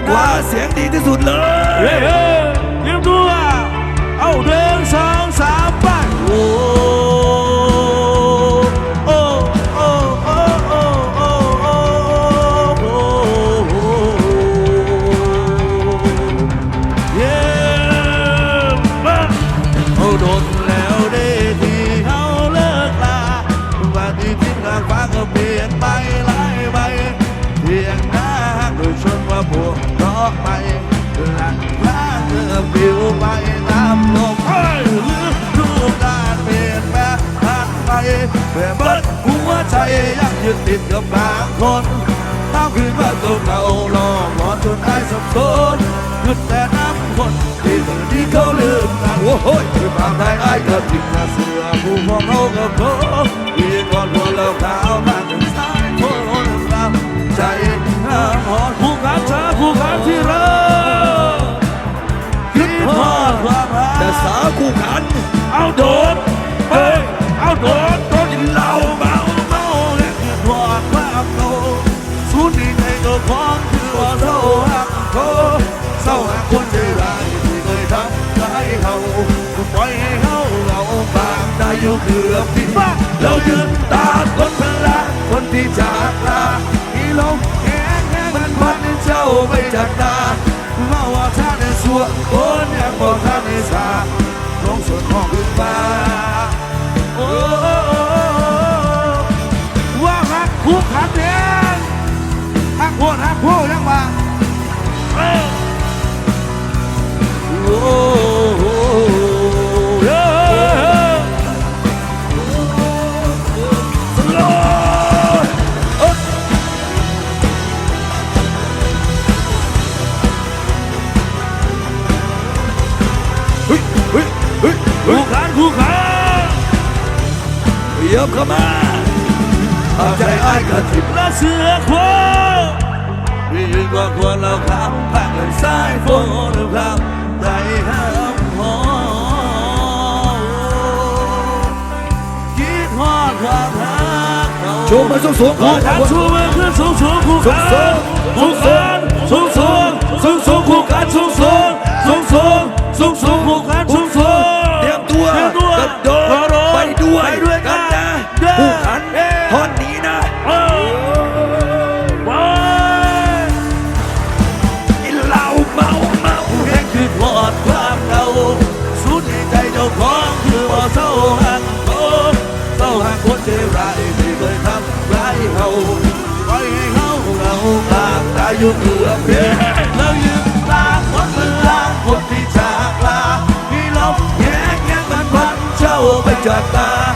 กขวาเสียงดีที่สุดเลยเฮ้ยเรียบตัว เอาเดินสองสามไปโอ้โดน gió bay làn lá tựa biểu bay tam lục lướt thu đàn miền bé hát bay. Về bất múa chạy nhắc như tìm gặp vàng khôn. Tao gửi vào câu đầu lò ngón chân ai sập sốn. Ngực sẽ nắm quần thì đi câu lưng nàng hôi người bạn thấy ai gặp tình là xưa phù phong âu ngập phố vì còn buồn lòng thao mà từng sai thôi hôn làm chạy hò คู่ที่เรากคิดพอามแต่สาวคู่ขัน เอาโดดเฮ้ยเอาโดดโดนกินเหล่าเมาเมาแล่คิดพอดความโตสุดที่ในตัวของคือว่าเศร้าหักโตเศร้าหาคนใจร้ายที่เคยทำร้ายเขาปล่อยให้เขาเหงาบางได้อยู่เกือบที่เรายืนตาคนพลาคนที่จากลาที่ลง เจ้าไปจากตามาว่าท่านในสัวคนยังบอกท่านในสาลงส่วนของขึ้นฟ้า ยียบเข้ามาเอาใจไอ้ายกระถิ่นและเสือโคมียืนกว่าควรเราขับผ่านเลยสายฝนหรือขับใจห้ามหอคิดฮอดความรักเขาชว์มาสูงสูงๆก่อคู่นขันชูมือขึ้นสูงสูงคู่ขันคู่ขันสูงสูงสูงสูงคู่ขันสูงสูง hậu coi ngày hậu hậu bạc đã yêu ngựa phía lâu như ta có tư la, một thì chạc la. Đi lòng nhé nhé vẫn vẫn châu bạch chạc ta.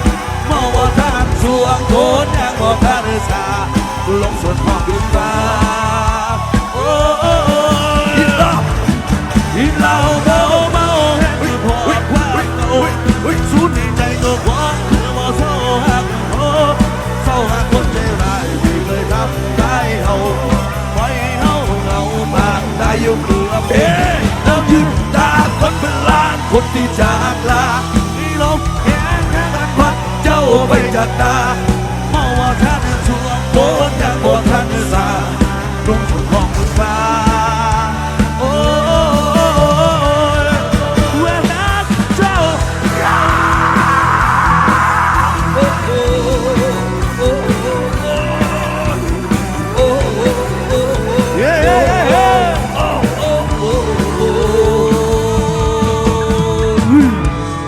Mau bỏ ta nằm xuống cố đang bỏ ta xa. Lòng xuân hoa chúng ta คที่จากลาที่ลมแห้งแห้งพัดเจ้าไปจากตาเมื่อว่าท่านชวนโคนกันหมด